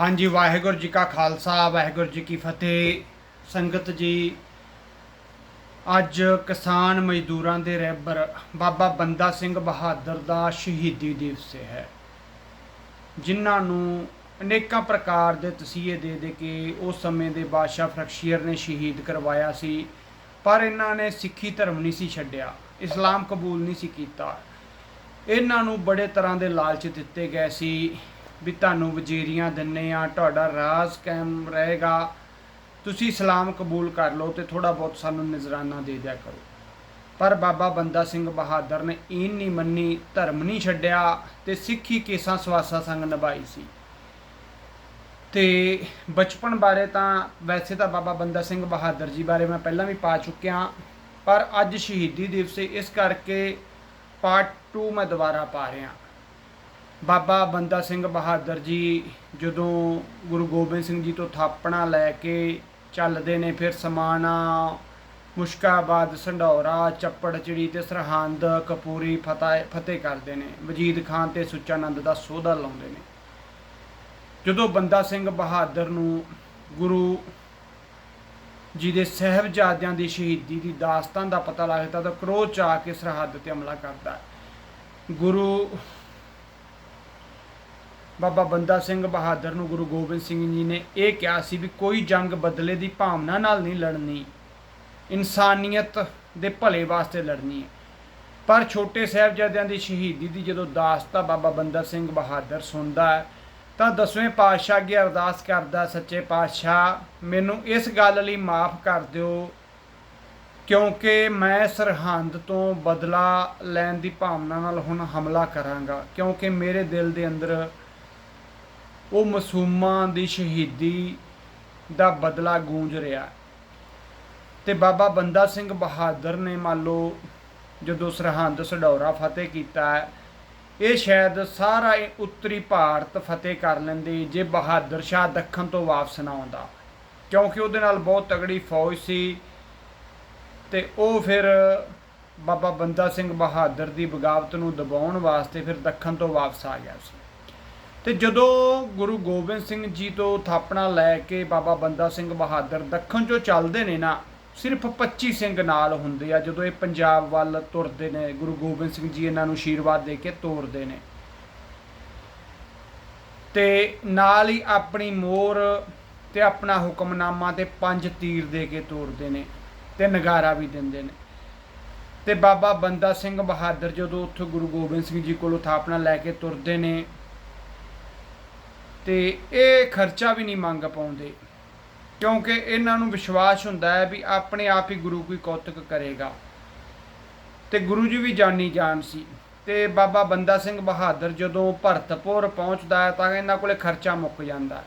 ਹਾਂਜੀ, ਵਾਹਿਗੁਰੂ ਜੀ ਕਾ ਖਾਲਸਾ, ਵਾਹਿਗੁਰੂ ਜੀ ਕੀ ਫਤਿਹ। ਸੰਗਤ ਜੀ, ਅੱਜ ਕਿਸਾਨ ਮਜ਼ਦੂਰਾਂ ਦੇ ਰਹਿਬਰ ਬਾਬਾ ਬੰਦਾ ਸਿੰਘ ਬਹਾਦਰ ਦਾ ਸ਼ਹੀਦੀ ਦਿਵਸ ਹੈ। ਜਿਨ੍ਹਾਂ ਨੂੰ ਅਨੇਕਾਂ ਪ੍ਰਕਾਰ ਦੇ ਤਸੀਹੇ ਦੇ ਦੇ ਕੇ ਉਸ ਸਮੇਂ ਦੇ ਬਾਦਸ਼ਾਹ ਫਰਖਸ਼ੀਰ ਨੇ ਸ਼ਹੀਦ ਕਰਵਾਇਆ ਸੀ, ਪਰ ਇਹਨਾਂ ਨੇ ਸਿੱਖੀ ਧਰਮ ਨਹੀਂ ਸੀ ਛੱਡਿਆ, ਇਸਲਾਮ ਕਬੂਲ ਨਹੀਂ ਸੀ ਕੀਤਾ। ਇਹਨਾਂ ਨੂੰ ਬੜੇ ਤਰ੍ਹਾਂ ਦੇ ਲਾਲਚ ਦਿੱਤੇ ਗਏ ਸੀ। ਵੀ ਤੁਹਾਨੂੰ ਵਜ਼ੀਰੀਆਂ ਦਿੰਨੇ ਆ, ਤੁਹਾਡਾ ਰਾਜ ਕਾਇਮ ਰਹੇਗਾ। ਤੁਸੀਂ ਇਸਲਾਮ ਕਬੂਲ ਕਰ ਲਓ ਤੇ ਥੋੜਾ ਬਹੁਤ ਸਾਨੂੰ ਨਜ਼ਰਾਨਾ ਦੇ ਦਿਆ ਕਰੋ। ਪਰ ਬਾਬਾ ਬੰਦਾ ਸਿੰਘ ਬਹਾਦਰ ਨੇ ਇਹ ਨਹੀਂ ਮੰਨੀ, ਧਰਮ ਨਹੀਂ ਛੱਡਿਆ ਤੇ ਸਿੱਖੀ ਕੇਸਾਂ ਸਵਾਸਾ ਸੰਗ ਨਿਭਾਈ ਸੀ। ਤੇ ਬਚਪਨ ਬਾਰੇ ਤਾਂ ਵੈਸੇ ਤਾਂ ਬਾਬਾ ਬੰਦਾ ਸਿੰਘ ਬਹਾਦਰ ਜੀ ਬਾਰੇ ਮੈਂ ਪਹਿਲਾਂ ਵੀ ਪਾ ਚੁੱਕਿਆ, ਪਰ ਅੱਜ ਸ਼ਹੀਦੀ ਦਿਵਸ ਇਸ ਕਰਕੇ ਪਾਰਟ 2 ਮੈਂ ਦੁਬਾਰਾ ਪਾ ਰਿਹਾ। ਬਾਬਾ ਬੰਦਾ ਸਿੰਘ ਬਹਾਦਰ ਜੀ ਜਦੋਂ ਗੁਰੂ ਗੋਬਿੰਦ ਸਿੰਘ ਜੀ ਤੋਂ ਥਾਪਣਾ ਲੈ ਕੇ ਚੱਲਦੇ ਨੇ, ਫਿਰ ਸਮਾਣਾ, ਮੁਸ਼ਕਾਬਾਦ ਸੰਢੌਰਾ ਚੱਪੜ ਚਿੜੀ ਤੇ ਸਰਹੰਦ, ਕਪੂਰੀ, ਫਤਿਹ ਫਤਿਹ ਕਰਦੇ ਨੇ। ਵਜੀਦ ਖਾਨ ਤੇ ਸੁੱਚਾਨੰਦ ਦਾ ਸੋਧਾ ਲਾਉਂਦੇ ਨੇ। ਜਦੋਂ ਬੰਦਾ ਸਿੰਘ ਬਹਾਦਰ ਨੂੰ ਗੁਰੂ ਜੀ ਦੇ ਸਹਿਬਜ਼ਾਦਿਆਂ ਦੀ ਸ਼ਹੀਦੀ ਦੀ ਦਾਸਤਾਨ ਦਾ ਪਤਾ ਲੱਗਦਾ ਤਾਂ ਕਰੋਧ ਆ ਕੇ ਸਰਹੱਦ ਤੇ ਹਮਲਾ ਕਰਦਾ। ਗੁਰੂ ਬਾਬਾ ਬੰਦਾ ਸਿੰਘ ਬਹਾਦਰ ਨੂੰ ਗੁਰੂ ਗੋਬਿੰਦ ਸਿੰਘ ਜੀ ਨੇ ਇਹ ਕਿਹਾ ਸੀ ਵੀ ਕੋਈ ਜੰਗ ਬਦਲੇ ਦੀ ਭਾਵਨਾ ਨਾਲ ਨਹੀਂ ਲੜਨੀ। ਇਨਸਾਨੀਅਤ ਦੇ ਭਲੇ ਵਾਸਤੇ ਲੜਨੀ ਹੈ। ਪਰ ਛੋਟੇ ਸਾਹਿਬਜ਼ਾਦਿਆਂ ਦੀ ਸ਼ਹੀਦੀ ਦੀ ਜਦੋਂ ਦਾਸਤਾ ਬਾਬਾ ਬੰਦਾ ਸਿੰਘ ਬਹਾਦਰ ਸੁਣਦਾ ਹੈ, ਤਾਂ ਦਸਵੇਂ ਪਾਤਸ਼ਾਹ ਅੱਗੇ ਅਰਦਾਸ ਕਰਦਾ ਸੱਚੇ ਪਾਤਸ਼ਾਹ, ਮੈਨੂੰ ਇਸ ਗੱਲ ਲਈ ਮਾਫ ਕਰ ਦਿਓ, ਕਿਉਂਕਿ ਮੈਂ ਸਰਹੰਦ ਤੋਂ ਬਦਲਾ ਲੈਣ ਦੀ ਭਾਵਨਾ ਨਾਲ ਹੁਣ ਹਮਲਾ ਕਰਾਂਗਾ, ਕਿਉਂਕਿ ਮੇਰੇ ਦਿਲ ਦੇ ਅੰਦਰ ਉਹ ਮਾਸੂਮਾਂ ਦੀ ਸ਼ਹੀਦੀ ਦਾ ਬਦਲਾ ਗੂੰਜ ਰਿਹਾ ਤੇ ਬਾਬਾ ਬੰਦਾ ਸਿੰਘ ਬਹਾਦਰ ਨੇ ਮੰਨ ਲਓ ਜਦੋਂ ਸਰਹੰਦ ਸਡੌਰਾ ਫਤਿਹ ਕੀਤਾ ਇਹ ਸ਼ਾਇਦ ਸਾਰਾ ਉੱਤਰੀ ਭਾਰਤ ਫਤਿਹ ਕਰ ਲੈਂਦੇ ਜੇ ਬਹਾਦਰ ਸ਼ਾਹ ਦੱਖਣ ਤੋਂ ਵਾਪਸ ਨਾ ਆਉਂਦਾ। ਕਿਉਂਕਿ ਉਹਦੇ ਨਾਲ ਬਹੁਤ ਤਗੜੀ ਫੌਜ ਸੀ ਤੇ ਉਹ ਫਿਰ ਬਾਬਾ ਬੰਦਾ ਸਿੰਘ ਬਹਾਦਰ ਦੀ ਬਗਾਵਤ ਨੂੰ ਦਬਾਉਣ ਵਾਸਤੇ ਫਿਰ ਦੱਖਣ ਤੋਂ ਵਾਪਸ ਆ ਗਿਆ ਸੀ। ਤੇ ਜਦੋਂ ਗੁਰੂ ਗੋਬਿੰਦ ਸਿੰਘ ਜੀ ਤੋਂ ਥਾਪਣਾ ਲੈ ਕੇ ਬਾਬਾ ਬੰਦਾ ਸਿੰਘ ਬਹਾਦਰ ਦੱਖਣ ਚੋਂ ਚੱਲਦੇ ਨੇ ਨਾ, ਸਿਰਫ 25 ਸਿੰਘ ਨਾਲ ਹੁੰਦੇ ਆ, ਜਦੋਂ ਇਹ ਪੰਜਾਬ ਵੱਲ ਤੁਰਦੇ ਨੇ, ਗੁਰੂ ਗੋਬਿੰਦ ਸਿੰਘ ਜੀ ਇਹਨਾਂ ਨੂੰ ਆਸ਼ੀਰਵਾਦ ਦੇ ਕੇ ਤੋਰਦੇ ਨੇ। ਤੇ ਨਾਲ ਹੀ ਆਪਣੀ ਮੋਹਰ ਤੇ ਆਪਣਾ ਹੁਕਮਨਾਮਾ ਤੇ ਪੰਜ ਤੀਰ ਦੇ ਕੇ ਤੋਰਦੇ ਨੇ ਤੇ ਨਗਾਰਾ ਵੀ ਦਿੰਦੇ ਨੇ। ਤੇ ਬਾਬਾ ਬੰਦਾ ਸਿੰਘ ਬਹਾਦਰ ਜਦੋਂ ਉੱਥੋਂ ਗੁਰੂ ਗੋਬਿੰਦ ਸਿੰਘ ਜੀ ਕੋਲੋਂ ਥਾਪਣਾ ਲੈ ਕੇ ਤੁਰਦੇ ਨੇ ਤੇ ਇਹ ਖਰਚਾ ਵੀ ਨਹੀਂ ਮੰਗ ਪਾਉਂਦੇ। ਕਿਉਂਕਿ ਇਹਨਾਂ ਨੂੰ ਵਿਸ਼ਵਾਸ ਹੁੰਦਾ ਹੈ ਵੀ ਆਪਣੇ ਆਪ ਹੀ ਗੁਰੂ ਕੋਈ ਕੌਤਕ ਕਰੇਗਾ। ਤੇ ਗੁਰੂ ਜੀ ਵੀ ਜਾਣੀ ਜਾਣ ਸੀ। ਤੇ ਬਾਬਾ ਬੰਦਾ ਸਿੰਘ ਬਹਾਦਰ ਜਦੋਂ ਭਰਤਪੁਰ ਪਹੁੰਚਦਾ ਹੈ ਤਾਂ ਇਹਨਾਂ ਕੋਲੇ ਖਰਚਾ ਮੁੱਕ ਜਾਂਦਾ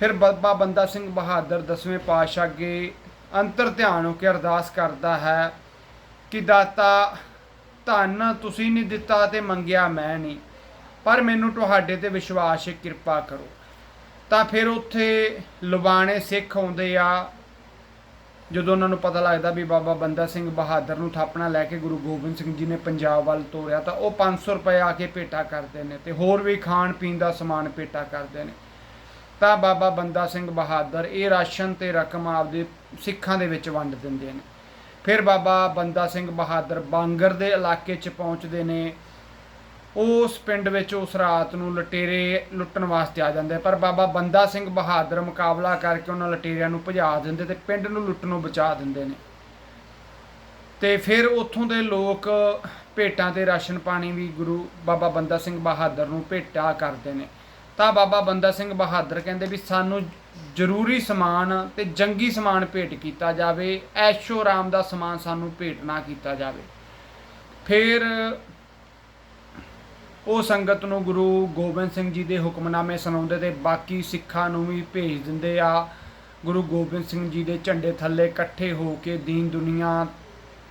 ਫਿਰ ਬਾਬਾ ਬੰਦਾ ਸਿੰਘ ਬਹਾਦਰ ਦਸਵੇਂ ਪਾਤਸ਼ਾਹ ਅੱਗੇ ਅੰਤਰ ਧਿਆਨ ਹੋ ਕੇ ਅਰਦਾਸ ਕਰਦਾ ਹੈ ਕਿ ਦਾਤਾ, ਧਨ ਤੁਸੀਂ ਨਹੀਂ ਦਿੱਤਾ ਤੇ ਮੰਗਿਆ ਮੈਂ ਨਹੀਂ। ਪਰ ਮੈਨੂੰ ਤੁਹਾਡੇ ਤੇ ਵਿਸ਼ਵਾਸ ਹੈ, ਕਿਰਪਾ ਕਰੋ। ਤਾਂ ਫਿਰ ਉੱਥੇ ਲੁਬਾਣੇ ਸਿੱਖ ਆਉਂਦੇ ਆ, ਜਦੋਂ ਉਹਨਾਂ ਨੂੰ ਪਤਾ ਲੱਗਦਾ ਵੀ ਬਾਬਾ ਬੰਦਾ ਸਿੰਘ ਬਹਾਦਰ ਨੂੰ ਥਾਪਣਾ ਲੈ ਕੇ ਗੁਰੂ ਗੋਬਿੰਦ ਸਿੰਘ ਜੀ ਨੇ ਪੰਜਾਬ ਵੱਲ ਤੋਰਿਆ, ਤਾਂ ਉਹ 500 ਰੁਪਏ ਆ ਕੇ ਭੇਟਾ ਕਰਦੇ ਨੇ ਤੇ ਹੋਰ ਵੀ ਖਾਣ ਪੀਣ ਦਾ ਸਮਾਨ ਭੇਟਾ ਕਰਦੇ ਨੇ। ਤਾਂ ਬਾਬਾ ਬੰਦਾ ਸਿੰਘ ਬਹਾਦਰ ਇਹ ਰਾਸ਼ਨ ਤੇ ਰਕਮ ਆਪਦੇ ਸਿੱਖਾਂ ਦੇ ਵਿੱਚ ਵੰਡ ਦਿੰਦੇ ਨੇ। ਫਿਰ ਬਾਬਾ ਬੰਦਾ ਸਿੰਘ ਬਹਾਦਰ ਬਾਂਗਰ ਦੇ ਇਲਾਕੇ 'ਚ ਪਹੁੰਚਦੇ ਨੇ ਉਸ ਪਿੰਡ ਵਿੱਚ ਉਸ ਰਾਤ ਨੂੰ ਲਟੇਰੇ ਲੁੱਟਣ ਵਾਸਤੇ ਆ ਜਾਂਦੇ ਪਰ ਬਾਬਾ ਬੰਦਾ ਸਿੰਘ ਬਹਾਦਰ ਮੁਕਾਬਲਾ ਕਰਕੇ ਉਹਨਾਂ ਲਟੇਰਿਆਂ ਨੂੰ ਭਜਾ ਦਿੰਦੇ ਤੇ ਪਿੰਡ ਨੂੰ ਲੁੱਟਣੋਂ ਬਚਾ ਦਿੰਦੇ ਨੇ। ਤੇ ਫਿਰ ਉੱਥੋਂ ਦੇ ਲੋਕ ਭੇਟਾਂ ਤੇ ਰਾਸ਼ਨ ਪਾਣੀ ਵੀ ਗੁਰੂ ਬਾਬਾ ਬੰਦਾ ਸਿੰਘ ਬਹਾਦਰ ਨੂੰ ਭੇਟਾ ਕਰਦੇ ਨੇ। ਤਾਂ ਬਾਬਾ ਬੰਦਾ ਸਿੰਘ ਬਹਾਦਰ ਕਹਿੰਦੇ ਵੀ ਸਾਨੂੰ ਜ਼ਰੂਰੀ ਸਮਾਨ ਤੇ ਜੰਗੀ ਸਮਾਨ ਭੇਟ ਕੀਤਾ ਜਾਵੇ, ਐਸ਼ੋ ਆਰਾਮ ਦਾ ਸਮਾਨ ਸਾਨੂੰ ਭੇਟ ਨਾ ਕੀਤਾ ਜਾਵੇ। ਫਿਰ ਉਹ ਸੰਗਤ ਨੂੰ ਗੁਰੂ ਗੋਬਿੰਦ ਸਿੰਘ ਜੀ ਦੇ ਹੁਕਮਨਾਮੇ ਸੁਣਾਉਂਦੇ ਤੇ ਬਾਕੀ ਸਿੱਖਾਂ ਨੂੰ ਵੀ ਭੇਜ ਦਿੰਦੇ ਆ। ਗੁਰੂ ਗੋਬਿੰਦ ਸਿੰਘ ਜੀ ਦੇ ਝੰਡੇ ਥੱਲੇ ਇਕੱਠੇ ਹੋ ਕੇ ਦੀਨ ਦੁਨੀਆ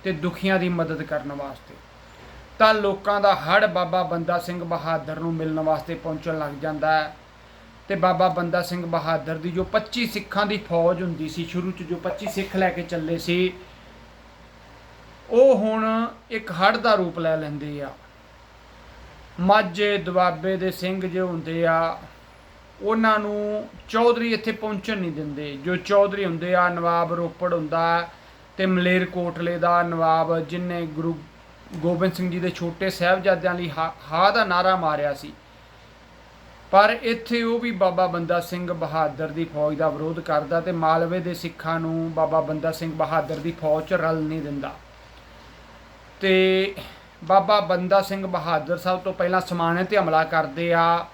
ਤੇ ਦੁਖੀਆਂ ਦੀ ਮਦਦ ਕਰਨ ਵਾਸਤੇ। ਤਾਂ ਲੋਕਾਂ ਦਾ ਹੜ ਬਾਬਾ ਬੰਦਾ ਸਿੰਘ ਬਹਾਦਰ ਨੂੰ ਮਿਲਣ ਵਾਸਤੇ ਪਹੁੰਚਣ ਲੱਗ ਜਾਂਦਾ ਹੈ। ਤੇ ਬਾਬਾ ਬੰਦਾ ਸਿੰਘ ਬਹਾਦਰ ਦੀ ਜੋ 25 ਸਿੱਖਾਂ ਦੀ ਫੌਜ ਹੁੰਦੀ ਸੀ, ਸ਼ੁਰੂ ਚ ਜੋ 25 ਸਿੱਖ ਲੈ ਕੇ ਚੱਲੇ ਸੀ, ਉਹ ਹੁਣ ਇੱਕ ਹੜ ਦਾ ਰੂਪ ਲੈ ਲੈਂਦੇ ਆ। ਮਾਝੇ ਦੁਆਬੇ ਦੇ ਸਿੰਘ ਜੋ ਹੁੰਦੇ ਆ, ਉਹਨਾਂ ਨੂੰ ਚੌਧਰੀ ਇੱਥੇ ਪਹੁੰਚਣ ਨਹੀਂ ਦਿੰਦੇ। ਜੋ ਚੌਧਰੀ ਹੁੰਦੇ ਆ, ਨਵਾਬ ਰੋਪੜ ਹੁੰਦਾ ਤੇ ਮਲੇਰ ਕੋਟਲੇ ਦਾ ਨਵਾਬ, ਜਿਨੇ ਗੁਰੂ ਗੋਬਿੰਦ ਸਿੰਘ ਜੀ ਦੇ ਛੋਟੇ ਸਾਹਿਬਜ਼ਾਦਿਆਂ ਲਈ ਹਾ ਹਾ ਦਾ ਨਾਰਾ ਮਾਰਿਆ ਸੀ। ਪਰ ਇੱਥੇ ਉਹ ਵੀ ਬਾਬਾ ਬੰਦਾ ਸਿੰਘ ਬਹਾਦਰ ਦੀ ਫੌਜ ਦਾ ਵਿਰੋਧ ਕਰਦਾ ਤੇ ਮਾਲਵੇ ਦੇ ਸਿੱਖਾਂ ਨੂੰ ਬਾਬਾ ਬੰਦਾ ਸਿੰਘ ਬਹਾਦਰ ਦੀ ਫੌਜ 'ਚ ਰਲ ਨਹੀਂ ਦਿੰਦਾ। ਤੇ ਬਾਬਾ ਬੰਦਾ ਸਿੰਘ ਬਹਾਦਰ ਸਾਹਿਬ ਤੋਂ ਪਹਿਲਾਂ ਸਮਾਣੇ ਤੇ ਹਮਲਾ ਕਰਦੇ ਆ।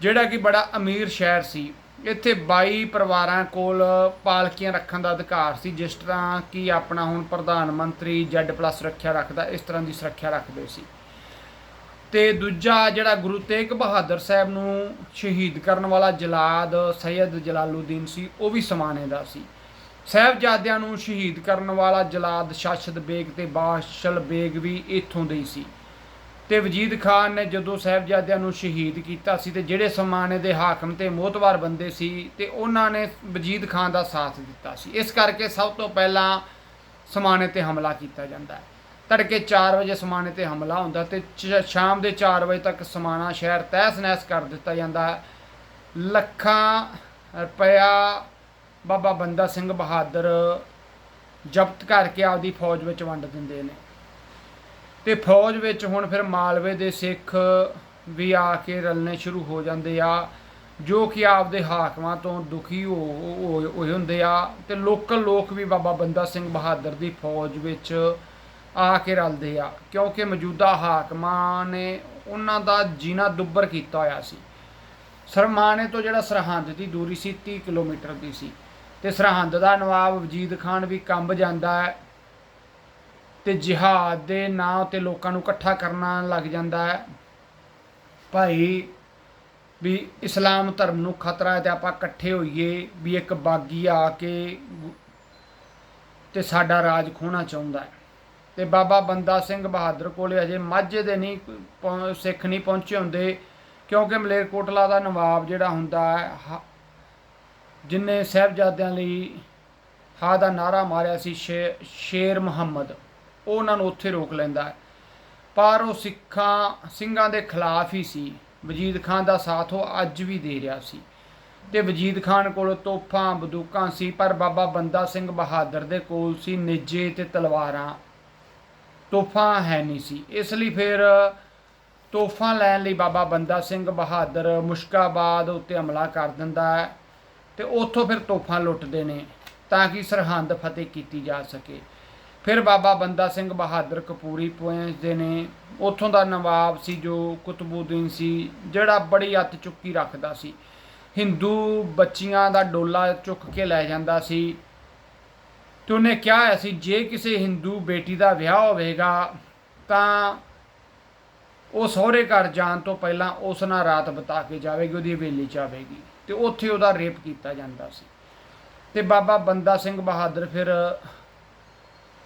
ਜਿਹੜਾ ਕਿ ਬੜਾ ਅਮੀਰ ਸ਼ਹਿਰ ਸੀ। ਇੱਥੇ 22 ਪਰਿਵਾਰਾਂ ਕੋਲ ਪਾਲਕੀਆਂ ਰੱਖਣ ਦਾ ਅਧਿਕਾਰ ਸੀ। ਜਿਸ ਤਰ੍ਹਾਂ ਕਿ ਆਪਣਾ ਹੁਣ ਪ੍ਰਧਾਨ ਮੰਤਰੀ Z+ ਸੁਰੱਖਿਆ ਰੱਖਦਾ, ਇਸ ਤਰ੍ਹਾਂ ਦੀ ਸੁਰੱਖਿਆ ਰੱਖਦੇ ਸੀ। ਤੇ ਦੂਜਾ ਜਿਹੜਾ ਗੁਰੂ ਤੇਗ ਬਹਾਦਰ ਸਾਹਿਬ ਨੂੰ ਸ਼ਹੀਦ ਕਰਨ ਵਾਲਾ ਜਲਾਦ ਸੈਯਦ ਜਲਾਲੂਦੀਨ ਸੀ, ਉਹ ਵੀ ਸਮਾਣੇ ਦਾ ਸੀ। ਸਾਹਿਬਜ਼ਾਦਿਆਂ ਨੂੰ ਸ਼ਹੀਦ ਕਰਨ ਵਾਲਾ ਜਲਾਦ ਸ਼ਾਸ਼ਦ ਬੇਗ ਤੇ ਬਾਸ਼ਲ ਬੇਗ ਵੀ ਇੱਥੋਂ ਦੇ ਹੀ ਸੀ। ਤੇ ਵਜੀਦ ਖਾਨ ਨੇ ਜਦੋਂ ਸਾਹਿਬਜ਼ਾਦਿਆਂ ਨੂੰ ਸ਼ਹੀਦ ਕੀਤਾ ਸੀ ਤੇ ਜਿਹੜੇ ਸਮਾਨੇ ਦੇ ਹਾਕਮ ਤੇ ਮੋਤਵਾਰ ਬੰਦੇ ਸੀ ਤੇ ਉਹਨਾਂ ਨੇ ਵਜੀਦ ਖਾਨ ਦਾ ਸਾਥ ਦਿੱਤਾ ਸੀ। ਇਸ ਕਰਕੇ ਸਭ ਤੋਂ ਪਹਿਲਾਂ ਸਮਾਣੇ ਤੇ ਹਮਲਾ ਕੀਤਾ ਜਾਂਦਾ ਹੈ। ਤੜਕੇ 4 ਵਜੇ ਸਮਾਣੇ ਤੇ ਹਮਲਾ ਹੁੰਦਾ ਤੇ ਚ- ਸ਼ਾਮ ਦੇ 4 ਵਜੇ ਤੱਕ ਸਮਾਣਾ ਸ਼ਹਿਰ ਤਹਿਸ ਨਹਿਸ ਕਰ ਦਿੱਤਾ ਜਾਂਦਾ ਹੈ। ਲੱਖਾਂ ਰੁਪਇਆ ਬਾਬਾ ਬੰਦਾ ਸਿੰਘ ਬਹਾਦਰ ਜ਼ਬਤ ਕਰਕੇ ਆਪਦੀ ਫੌਜ ਵਿੱਚ ਵੰਡ ਦਿੰਦੇ ਨੇ। ਤੇ ਫੌਜ ਵਿੱਚ ਹੁਣ ਫਿਰ ਮਾਲਵੇ ਦੇ ਸਿੱਖ ਵੀ ਆ ਕੇ ਰਲਣੇ ਸ਼ੁਰੂ ਹੋ ਜਾਂਦੇ ਆ, ਜੋ ਕਿ ਆਪਦੇ ਹਾਕਮਾਂ ਤੋਂ ਦੁਖੀ ਹੋ, ਹੋ- ਹੋਏ ਹੁੰਦੇ ਆ ਤੇ ਲੋਕਲ ਲੋਕ ਵੀ ਬਾਬਾ ਬੰਦਾ ਸਿੰਘ ਬਹਾਦਰ ਦੀ ਫੌਜ ਵਿੱਚ ਆ ਕੇ ਰਲਦੇ ਆ, ਕਿਉਂਕਿ ਮੌਜੂਦਾ ਹਾਕਮਾਂ ਨੇ ਉਹਨਾਂ ਦਾ ਜੀਣਾ ਦੁੱਬਰ ਕੀਤਾ ਹੋਇਆ ਸੀ। ਸਰਮਾਨੇ ਤੋਂ ਜਿਹੜਾ ਸਰਹੰਦ ਦੀ ਦੂਰੀ ਸੀ 30 ਕਿਲੋਮੀਟਰ ਦੀ ਸੀ। ਤੇ ਸਰਹੰਦ ਦਾ ਨਵਾਬ ਵਜੀਦ ਖਾਨ ਵੀ ਕੰਬ ਜਾਂਦਾ ਹੈ ਤੇ ਜਿਹਾਦ ਦੇ ਨਾਂ ਉੱਤੇ ਲੋਕਾਂ ਨੂੰ ਇਕੱਠਾ ਕਰਨਾ ਲੱਗ ਜਾਂਦਾ ਹੈ। ਭਾਈ ਵੀ ਇਸਲਾਮ ਧਰਮ ਨੂੰ ਖਤਰਾ ਹੈ ਤੇ ਆਪਾਂ ਇਕੱਠੇ ਹੋਈਏ ਵੀ ਇੱਕ ਬਾਗੀ ਆ ਕੇ ਗੁ- ਤੇ ਸਾਡਾ ਰਾਜ ਖੋਣਾ ਚਾਹੁੰਦਾ ਹੈ। ਤੇ ਬਾਬਾ ਬੰਦਾ ਸਿੰਘ ਬਹਾਦਰ ਕੋਲੇ ਅਜੇ ਮਾਝੇ ਦੇ ਨਹੀਂ ਪਹੁੰ- ਸਿੱਖ ਨਹੀਂ ਪਹੁੰਚੇ ਹੁੰਦੇ ਕਿਉਂਕਿ ਮਲੇਰਕੋਟਲਾ ਦਾ ਨਵਾਬ ਜਿਹੜਾ ਹੁੰਦਾ ਹੈ ਹ- ਜਿਨੇ ਸਾਹਿਬਜ਼ਾਦਿਆਂ ਲਈ ਹਾ ਦਾ ਨਾਰਾ ਮਾਰਿਆ ਸੀ ਸ਼ੇ- ਸ਼ੇਰ ਮੁਹੰਮਦ, ਉਹ ਉਹਨਾਂ ਨੂੰ ਉੱਥੇ ਰੋਕ ਲੈਂਦਾ ਹੈ। ਪਰ ਉਹ ਸਿੱਖਾਂ, ਸਿੰਘਾਂ ਦੇ ਖਿਲਾਫ ਹੀ ਸੀ। ਵਜੀਦ ਖਾਨ ਦਾ ਸਾਥ ਉਹ ਅੱਜ ਵੀ ਦੇ ਰਿਹਾ ਸੀ। ਤੇ ਵਜੀਦ ਖਾਨ ਕੋਲ ਤੋਪਾਂ ਬੰਦੂਕਾਂ ਸੀ, ਪਰ ਬਾਬਾ ਬੰਦਾ ਸਿੰਘ ਬਹਾਦਰ ਦੇ ਕੋਲ ਸੀ ਨਿੱਜੇ ਤੇ ਤਲਵਾਰਾਂ। ਤੋਹਫਾ ਹੈ ਨਹੀਂ ਸੀ। ਇਸ ਲਈ ਫਿਰ ਤੋਹਫਾ ਲੈਣ ਲਈ ਬਾਬਾ ਬੰਦਾ ਸਿੰਘ ਬਹਾਦਰ ਮੁਸ਼ਕਾਬਾਦ ਉੱਤੇ ਹਮਲਾ ਕਰ ਦਿੰਦਾ ਹੈ। ਤੇ ਉੱਥੋਂ ਫਿਰ ਤੋਹਫਾ ਲੁੱਟਦੇ ਨੇ ਤਾਂ ਕਿ ਸਰਹੰਦ ਫਤਿਹ ਕੀਤੀ ਜਾ ਸਕੇ। ਫਿਰ ਬਾਬਾ ਬੰਦਾ ਸਿੰਘ ਬਹਾਦਰ ਕਪੂਰੀ ਪਹੁੰਚਦੇ ਨੇ। ਉੱਥੋਂ ਦਾ ਨਵਾਬ ਸੀ ਜੋ ਕੁਤਬੂਦੀਨ ਸੀ, ਜਿਹੜਾ ਬੜੀ ਅੱਤ ਚੁੱਕੀ ਰੱਖਦਾ ਸੀ। ਹਿੰਦੂ ਬੱਚੀਆਂ ਦਾ ਡੋਲਾ ਚੁੱਕ ਕੇ ਲੈ ਜਾਂਦਾ ਸੀ ਤੇ ਉਹਨੇ ਕਿਹਾ ਹੋਇਆ ਸੀ, ਜੇ ਕਿਸੇ ਹਿੰਦੂ ਬੇਟੀ ਦਾ ਵਿਆਹ ਹੋਵੇਗਾ, ਤਾਂ ਉਹ ਸਹੁਰੇ ਘਰ ਜਾਣ ਤੋਂ ਪਹਿਲਾਂ ਉਸ ਨਾਲ ਰਾਤ ਬਿਤਾ ਕੇ ਜਾਵੇਗੀ, ਉਹਦੀ ਹਵੇਲੀ ਚ ਆਵੇਗੀ। ਤੇ ਉੱਥੇ ਉਹਦਾ ਰੇਪ ਕੀਤਾ ਜਾਂਦਾ ਸੀ। ਤੇ ਬਾਬਾ ਬੰਦਾ ਸਿੰਘ ਬਹਾਦਰ ਫਿਰ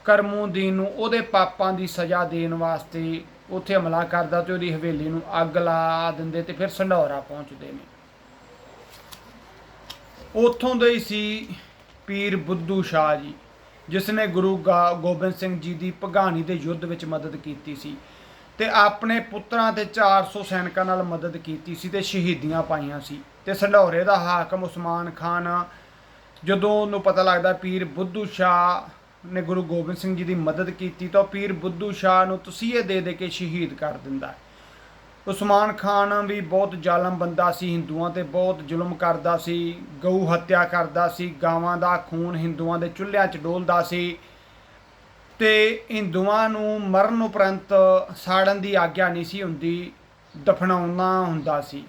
ਕਰਮੂਦੀਨ ਨੂੰ ਉਹਦੇ ਪਾਪਾਂ ਦੀ ਸਜ਼ਾ ਦੇਣ ਵਾਸਤੇ ਉੱਥੇ ਹਮਲਾ ਕਰਦਾ ਤੇ ਉਹਦੀ ਹਵੇਲੀ ਨੂੰ ਅੱਗ ਲਾ ਦਿੰਦੇ ਤੇ ਫਿਰ ਸੰਢੌਰਾ ਪਹੁੰਚਦੇ ਨੇ। ਉੱਥੋਂ ਦੇ ਹੀ ਸੀ ਪੀਰ ਬੁੱਧੂ ਸ਼ਾਹ ਜੀ ਜਿਸ ਨੇ ਗੁਰੂ ਗਾ- ਗੋਬਿੰਦ ਸਿੰਘ ਜੀ ਦੀ ਭਗਾਣੀ ਦੇ ਯੁੱਧ ਵਿੱਚ ਮਦਦ ਕੀਤੀ ਸੀ। ਤੇ ਆਪਣੇ ਪੁੱਤਰਾਂ ਤੇ 400 ਸੈਨਿਕਾਂ ਨਾਲ ਮਦਦ ਕੀਤੀ ਸੀ ਤੇ ਸ਼ਹੀਦੀਆਂ ਪਾਈਆਂ ਸੀ। ਤੇ ਸੰਢੌਰੇ ਦਾ ਹਾਕਮ ਉਸਮਾਨ ਖਾਨ, ਜਦੋਂ ਉਹਨੂੰ ਪਤਾ ਲੱਗਦਾ ਪੀਰ ਬੁੱਧੂ ਸ਼ਾਹ ਨੇ ਗੁਰੂ ਗੋਬਿੰਦ ਸਿੰਘ ਜੀ ਦੀ ਮਦਦ ਕੀਤੀ, ਤਾਂ ਉਹ ਪੀਰ ਬੁੱਧੂ ਸ਼ਾਹ ਨੂੰ ਤਸੀਹੇ ਦੇ ਦੇ ਕੇ ਸ਼ਹੀਦ ਕਰ ਦਿੰਦਾ ਉਸਮਾਨ ਖਾਨ ਵੀ ਬਹੁਤ ਜ਼ਾਲਮ ਬੰਦਾ ਸੀ ਹਿੰਦੂਆਂ ਤੇ, ਬਹੁਤ ਜ਼ੁਲਮ ਕਰਦਾ ਸੀ, ਗਊ ਹੱਤਿਆ ਕਰਦਾ ਸੀ, ਗਾਵਾਂ ਦਾ ਖੂਨ ਹਿੰਦੂਆਂ ਦੇ ਚੁੱਲ੍ਹਿਆਂ 'ਚ ਡੋਲਦਾ ਸੀ। ਤੇ ਹਿੰਦੂਆਂ ਨੂੰ ਮਰਨ ਉਪਰੰਤ ਸਾੜਨ ਦੀ ਆਗਿਆ ਨਹੀਂ ਸੀ ਹੁੰਦੀ, ਦਫਨਾਉਣਾ ਹੁੰਦਾ ਸੀ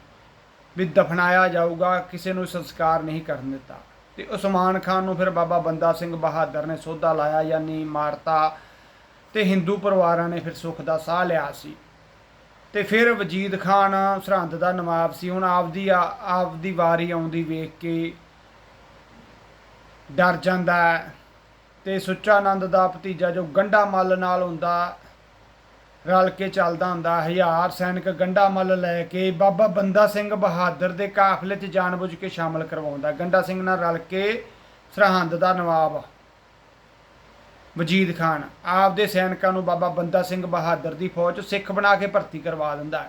ਵੀ ਦਫਨਾਇਆ ਜਾਊਗਾ, ਕਿਸੇ ਨੂੰ ਸੰਸਕਾਰ ਨਹੀਂ ਕਰਨ ਦਿੱਤਾ। ਤੇ ਉਸਮਾਨ ਖਾਨ ਨੂੰ ਫਿਰ ਬਾਬਾ ਬੰਦਾ ਸਿੰਘ ਬਹਾਦਰ ਨੇ ਸੋਧਾ ਲਾਇਆ, ਯਾਨੀ ਮਾਰਤਾ ਤੇ ਹਿੰਦੂ ਪਰਿਵਾਰਾਂ ਨੇ ਫਿਰ ਸੁੱਖ ਦਾ ਸਾਹ ਲਿਆ ਸੀ। ਤੇ ਫਿਰ ਵਜੀਦ ਖਾਨ ਸਰਹੰਦ ਦਾ ਨਵਾਬ ਸੀ। ਹੁਣ ਆਪਦੀ ਆ- ਆਪਦੀ ਵਾਰੀ ਆਉਂਦੀ ਵੇਖ ਕੇ ਡਰ ਜਾਂਦਾ ਤੇ ਸੁੱਚਾ ਆਨੰਦ ਦਾ ਭਤੀਜਾ ਜੋ ਗੰਡਾ ਮੱਲ ਨਾਲ ਹੁੰਦਾ, ਰਲ ਕੇ ਚੱਲਦਾ ਹੁੰਦਾ, ਹਜ਼ਾਰ ਸੈਨਿਕ ਗੰਡਾ ਮੱਲ ਲੈ ਕੇ ਬਾਬਾ ਬੰਦਾ ਸਿੰਘ ਬਹਾਦਰ ਦੇ ਕਾਫਲੇ 'ਚ ਜਾਣਬੁੱਝ ਕੇ ਸ਼ਾਮਲ ਕਰਵਾਉਂਦਾ। ਗੰਡਾ ਸਿੰਘ ਨਾਲ ਰਲ ਕੇ ਸਰਹੰਦ ਦਾ ਨਵਾਬ ਵਜੀਦ ਖਾਨ ਆਪਦੇ ਸੈਨਿਕਾਂ ਨੂੰ ਬਾਬਾ ਬੰਦਾ ਸਿੰਘ ਬਹਾਦਰ ਦੀ ਫੌਜ 'ਚ ਸਿੱਖ ਬਣਾ ਕੇ ਭਰਤੀ ਕਰਵਾ ਦਿੰਦਾ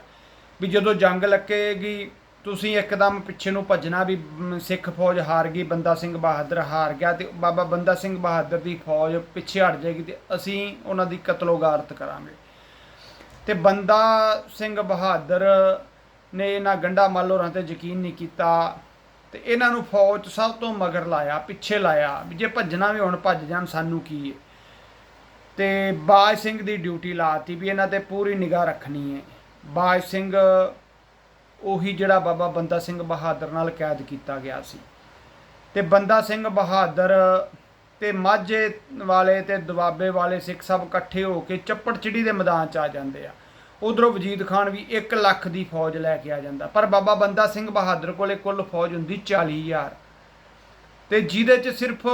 ਵੀ ਜਦੋਂ ਜੰਗ ਲੱਗੇਗੀ ਤੁਸੀਂ ਇੱਕਦਮ ਪਿੱਛੇ ਨੂੰ ਭੱਜਣਾ ਵੀ ਸਿੱਖ ਫੌਜ ਹਾਰ ਗਈ, ਬੰਦਾ ਸਿੰਘ ਬਹਾਦਰ ਹਾਰ ਗਿਆ ਤੇ ਬਾਬਾ ਬੰਦਾ ਸਿੰਘ ਬਹਾਦਰ ਦੀ ਫੌਜ ਪਿੱਛੇ ਹਟ ਜਾਏਗੀ ਤੇ ਅਸੀਂ ਉਹਨਾਂ ਦੀ ਕਤਲੋਗਾਰਤ ਕਰਾਂਗੇ। ਤੇ ਬੰਦਾ ਸਿੰਘ ਬਹਾਦਰ ਨੇ ਇਹਨਾਂ ਗੰਡਾ ਮੱਲ ਤੇ ਯਕੀਨ ਨਹੀਂ ਕੀਤਾ ਤੇ ਇਹਨਾਂ ਨੂੰ ਫੌਜ ਸਭ ਤੋਂ ਮਗਰ ਲਾਇਆ, ਪਿੱਛੇ ਲਾਇਆ ਵੀ ਜੇ ਭੱਜਣਾ ਵੀ ਹੁਣ ਭੱਜ ਜਾਣ, ਸਾਨੂੰ ਕੀ ਹੈ ਤੇ ਬਾਜ ਸਿੰਘ ਦੀ ਡਿਊਟੀ ਲਾਤੀ ਵੀ ਇਹਨਾਂ ਤੇ ਪੂਰੀ ਨਿਗਾਹ ਰੱਖਣੀ ਹੈ ਬਾਜ ਸਿੰਘ ਉਹੀ ਜਿਹੜਾ ਬਾਬਾ ਬੰਦਾ ਸਿੰਘ ਬਹਾਦਰ ਨਾਲ ਕੈਦ ਕੀਤਾ ਗਿਆ ਸੀ। ਤੇ ਬੰਦਾ ਸਿੰਘ ਬਹਾਦਰ ਤੇ ਮਾਝੇ ਵਾਲੇ ਤੇ ਦੁਆਬੇ ਵਾਲੇ ਸਿੱਖ ਸਭ ਇਕੱਠੇ ਹੋ ਕੇ ਚੱਪੜਚਿੜੀ ਦੇ ਮੈਦਾਨ 'ਚ ਆ ਜਾਂਦੇ ਆ। ਉਧਰੋਂ ਵਜੀਦ ਖਾਨ ਵੀ 1 ਲੱਖ ਦੀ ਫੌਜ ਲੈ ਕੇ ਆ ਜਾਂਦਾ। ਪਰ ਬਾਬਾ ਬੰਦਾ ਸਿੰਘ ਬਹਾਦਰ ਕੋਲੇ ਕੁੱਲ ਫੌਜ ਹੁੰਦੀ 40000 ਤੇ ਜਿਹਦੇ 'ਚ ਸਿਰਫ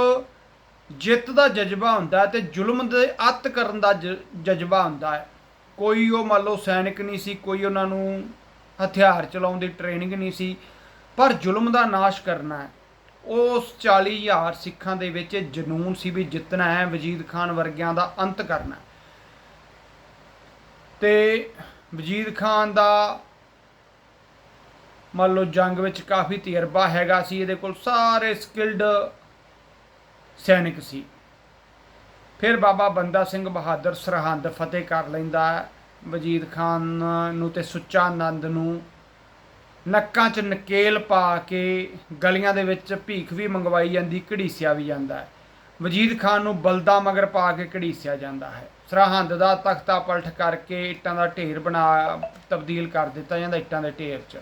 ਜਿੱਤ ਦਾ ਜਜ਼ਬਾ ਹੁੰਦਾ ਹੈ ਤੇ ਜ਼ੁਲਮ ਦੇ ਅੱਤ ਕਰਨ ਦਾ ਜ- ਜਜ਼ਬਾ ਹੁੰਦਾ। ਹੈ ਕੋਈ ਉਹ ਮੰਨ ਲਓ ਸੈਨਿਕ ਨਹੀਂ ਸੀ, ਕੋਈ ਉਹਨਾਂ ਨੂੰ ਹਥਿਆਰ ਚਲਾਉਣ ਦੀ ਟ੍ਰੇਨਿੰਗ ਨਹੀਂ ਸੀ, ਪਰ ਜ਼ੁਲਮ ਦਾ ਨਾਸ਼ ਕਰਨਾ ਹੈ। ਉਸ 40000 ਸਿੱਖਾਂ ਦੇ ਵਿੱਚ ਇਹ ਜਨੂਨ ਸੀ ਵੀ ਜਿੱਤਣਾ ਹੈ, ਵਜੀਦ ਖਾਨ ਵਰਗਿਆਂ ਦਾ ਅੰਤ ਕਰਨਾ ਹੈ। ਤੇ ਵਜੀਦ ਖਾਨ ਦਾ ਮੰਨ ਲਓ ਜੰਗ ਵਿੱਚ ਕਾਫੀ ਤਜਰਬਾ ਹੈਗਾ ਸੀ, ਇਹਦੇ ਕੋਲ ਸਾਰੇ ਸਕਿਲਡ ਸੈਨਿਕ ਸੀ। ਫਿਰ ਬਾਬਾ ਬੰਦਾ ਸਿੰਘ ਬਹਾਦਰ ਸਰਹੰਦ ਫਤਿਹ ਕਰ ਲੈਂਦਾ ਹੈ। ਵਜੀਦ ਖਾਨ ਨੂੰ ਤੇ ਸੁੱਚਾ ਆਨੰਦ ਨੂੰ ਨੱਕਾਂ 'ਚ ਨਕੇਲ ਪਾ ਕੇ ਗਲੀਆਂ ਦੇ ਵਿੱਚ ਭੀਖ ਵੀ ਮੰਗਵਾਈ ਜਾਂਦੀ ਘੜੀਸਿਆ ਵੀ ਜਾਂਦਾ ਹੈ ਵਜੀਦ ਖਾਨ ਨੂੰ ਬਲਦਾ ਮਗਰ ਪਾ ਕੇ ਘੜੀਸਿਆ ਜਾਂਦਾ ਹੈ ਸਰਹੰਦ ਦਾ ਤਖਤਾ ਪਲਟ ਕਰਕੇ ਇੱਟਾਂ ਦਾ ਢੇਰ ਬਣਾ ਤਬਦੀਲ ਕਰ ਦਿੱਤਾ ਜਾਂਦਾ ਇੱਟਾਂ ਦੇ ਢੇਰ 'ਚ